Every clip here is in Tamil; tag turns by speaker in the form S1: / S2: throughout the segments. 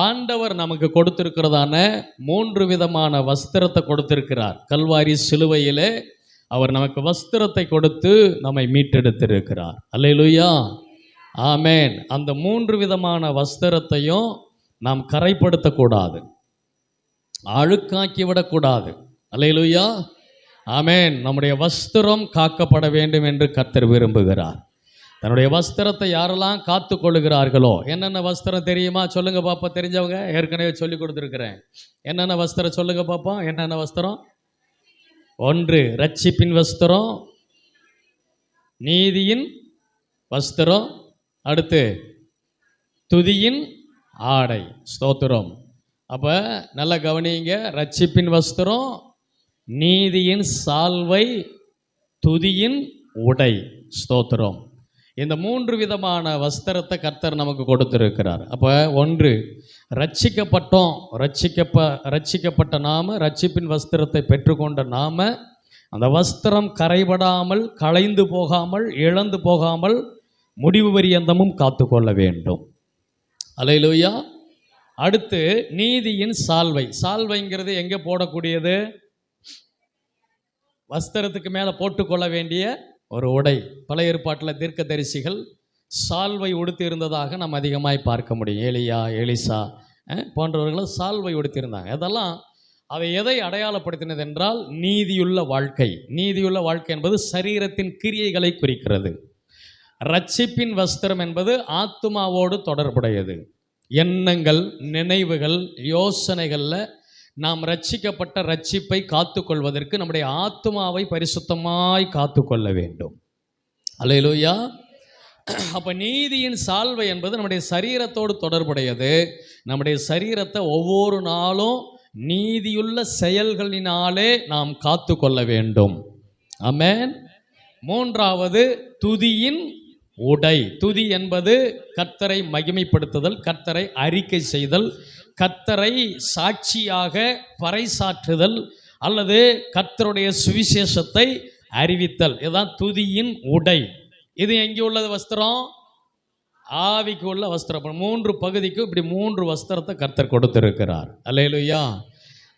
S1: ஆண்டவர் நமக்கு கொடுத்திருக்கிறதான மூன்று விதமான வஸ்திரத்தை கொடுத்திருக்கிறார். கல்வாரி சிலுவையிலே அவர் நமக்கு வஸ்திரத்தை கொடுத்து நம்மை மீட்டெடுத்திருக்கிறார். அல்லேலூயா. ஆமேன். அந்த மூன்று விதமான வஸ்திரத்தையும் நாம் கரைப்படுத்தக்கூடாது. அழுக்காக்கி விடக்கூடாது. அல்லேலூயா. ஆமேன். நம்முடைய வஸ்திரம் காக்கப்பட வேண்டும் என்று கத்தர் விரும்புகிறார். தன்னுடைய வஸ்திரத்தை யாரெல்லாம் காத்து கொள்ளுகிறார்களோ என்னென்ன வஸ்திரம் தெரியுமா? சொல்லுங்க பாப்பா தெரிஞ்சவங்க ஏற்கனவே சொல்லி கொடுத்துருக்குறேன். என்னென்ன வஸ்திரம் சொல்லுங்க பாப்போம் என்னென்ன வஸ்திரம்? ஒன்று ரட்சிப்பின் வஸ்திரம். நீதியின் வஸ்திரம். அடுத்து துதியின் ஆடை. ஸ்தோத்திரம். அப்போ நல்லா கவனிங்க ரட்சிப்பின் வஸ்திரம் நீதியின் சால்வை துதியின் உடை. ஸ்தோத்திரம். இந்த மூன்று விதமான வஸ்திரத்தை கர்த்தர் நமக்கு கொடுத்துருக்கிறார். அப்போ ஒன்று ரட்சிக்கப்பட்டோம். ரட்சிக்கப்ப ரட்சிக்கப்பட்ட நாம ரட்சிப்பின் வஸ்திரத்தை பெற்றுக்கொண்ட நாம அந்த வஸ்திரம் கரைபடாமல் களைந்து போகாமல் இழந்து போகாமல் முடிவு பரியந்தமும் காத்துக்கொள்ள வேண்டும். அலையிலூயா. அடுத்து நீதியின் சால்வை. சால்வைங்கிறது எங்கே போடக்கூடியது? வஸ்திரத்துக்கு மேலே போட்டுக்கொள்ள வேண்டிய ஒரு உடை. பழைய ஏற்பாட்டில் தீர்க்கதரிசிகள் சால்வை உடுத்தி இருந்ததாக நாம் அதிகமாய் பார்க்க முடியும். ஏலியா எலிசா போன்றவர்களும் சால்வை உடுத்தியிருந்தாங்க. அதெல்லாம் அதை எதை அடையாளப்படுத்தினது என்றால் நீதியுள்ள வாழ்க்கை. நீதியுள்ள வாழ்க்கை என்பது சரீரத்தின் கிரியைகளை குறிக்கிறது. ரட்சிப்பின் வஸ்திரம் என்பது ஆத்துமாவோடு தொடர்புடையது. எண்ணங்கள் நினைவுகள் யோசனைகளில் நாம் ரட்சிக்கப்பட்ட ரட்சிப்பை காத்துக்கொள்வதற்கு நம்முடைய ஆத்மாவை பரிசுத்தமாய் காத்துக்கொள்ள வேண்டும். அலையலோயா அப்போ நீதியின் சால்வை என்பது நம்முடைய சரீரத்தோடு தொடர்புடையது. நம்முடைய சரீரத்தை ஒவ்வொரு நாளும் நீதியுள்ள செயல்களினாலே நாம் காத்துக்கொள்ள வேண்டும். அமேன் மூன்றாவது துதியின் உடை. துதி என்பது கர்த்தரை மகிமைப்படுத்துதல் கர்த்தரை அறிக்கை செய்தல் கத்தரை சாட்சியாக பறைசாற்றுதல் அல்லது கத்தருடைய சுவிசேஷத்தை அறிவித்தல். இதுதான் துதியின் உடை. இது எங்கே உள்ளது வஸ்திரம்? ஆவிக்கு உள்ள வஸ்திரம். மூன்று பகுதிக்கும் இப்படி மூன்று வஸ்திரத்தை கர்த்தர் கொடுத்திருக்கிறார். அல்லையிலுயா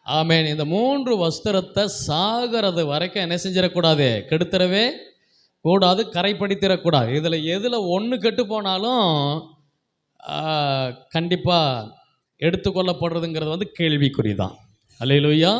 S1: ஆமேன். இந்த மூன்று வஸ்திரத்தை சாகிறது வரைக்கும் என்ன செஞ்சிடக்கூடாது? கெடுத்துறவே கூடாது கரைப்படுத்திடக்கூடாது. இதில் எதில் ஒன்று கெட்டு போனாலும் கண்டிப்பாக எடுத்துக்கொள்ளப்படுறதுங்கிறது வந்து கேள்விக்குறி தான் அல்லேலூயா.